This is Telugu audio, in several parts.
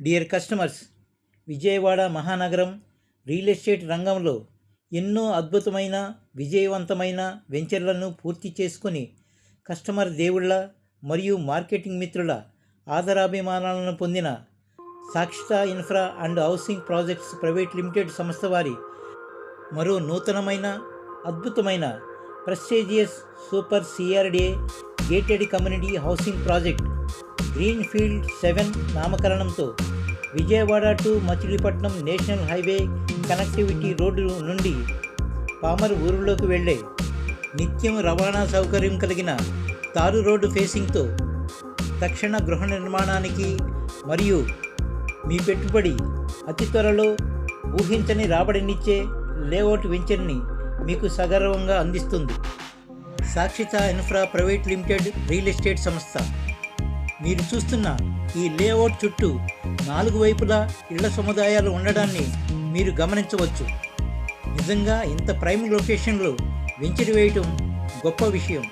డియర్ కస్టమర్స్ విజయవాడ మహానగరం రియల్ ఎస్టేట్ రంగంలో ఎన్నో అద్భుతమైన విజయవంతమైన వెంచర్లను పూర్తి చేసుకొని కస్టమర్ దేవుళ్ళ మరియు మార్కెటింగ్ మిత్రుల ఆదరాభిమానాలను పొందిన Sakshitha infra and housing projects private limited సంస్థ వారి మరో నూతనమైన అద్భుతమైన prestigious super CRDA gated community housing project greenfield seven నామకరణంతో Vijayawada to Machilipatnam national highway connectivity road నుండి పామర్ ఊరులోకి వెళ్ళే నిత్యం రవాణా సౌకర్యం కలిగిన తారు రోడ్డు ఫేసింగ్తో తక్షణ గృహ నిర్మాణానికి మరియు మీ పెట్టుబడి అతి త్వరలో ఊహించని రాబడినిచ్చే లేఅవుట్ వెంచర్ని మీకు సగర్వంగా అందిస్తుంది. Sakshitha infra private limited real estate సంస్థ. మీరు చూస్తున్న ఈ లేఅవుట్ చుట్టూ నాలుగు వైపులా ఇళ్ళ సముదాయాలు ఉండడాన్ని మీరు గమనించవచ్చు. నిజంగా ఇంత ప్రైమ్ లొకేషన్లో వెంచర్ వేయటం గొప్ప విషయం.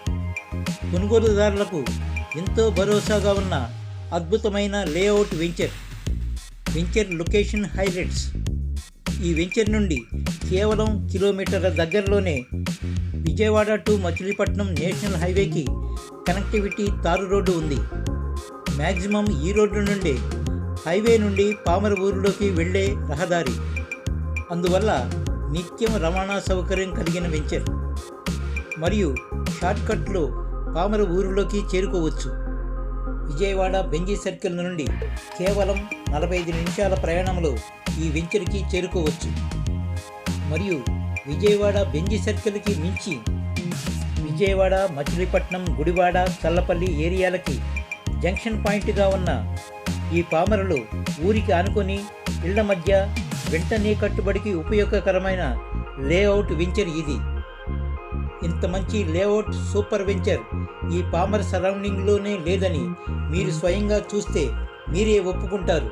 కొనుగోలుదారులకు ఎంతో భరోసాగా ఉన్న అద్భుతమైన layout venture venture location highlights. ఈ వెంచర్ నుండి కేవలం కిలోమీటర్ల దగ్గరలోనే విజయవాడ టు మచిలీపట్నం నేషనల్ హైవేకి కనెక్టివిటీ తారు రోడ్డు ఉంది. మ్యాక్సిమం ఈ రోడ్డు నుండి హైవే నుండి పామర ఊరిలోకి వెళ్ళే రహదారి. అందువల్ల నిత్యం రవాణా సౌకర్యం కలిగిన వెంచర్. మరియు షార్ట్కట్లో పామర ఊరిలోకి చేరుకోవచ్చు. విజయవాడ బెంజీ సర్కిల్ నుండి కేవలం నలభై ఐదు నిమిషాల ప్రయాణంలో ఈ వెంచర్కి చేరుకోవచ్చు. మరియు విజయవాడ బెంజీ సర్కిల్కి మించి విజయవాడ మచిలీపట్నం గుడివాడ చల్లపల్లి ఏరియాలకి జంక్షన్ పాయింట్గా ఉన్న ఈ పామరలు ఊరికి ఆనుకొని ఇళ్ళ మధ్య వెంటనే కట్టుబడికి ఉపయోగకరమైన లేఅవుట్ వెంచర్ ఇది. ఇంత మంచి లేఅవుట్ సూపర్ వెంచర్ ఈ పామర్ సరౌండింగ్లోనే లేదని మీరు స్వయంగా చూస్తే మీరే ఒప్పుకుంటారు.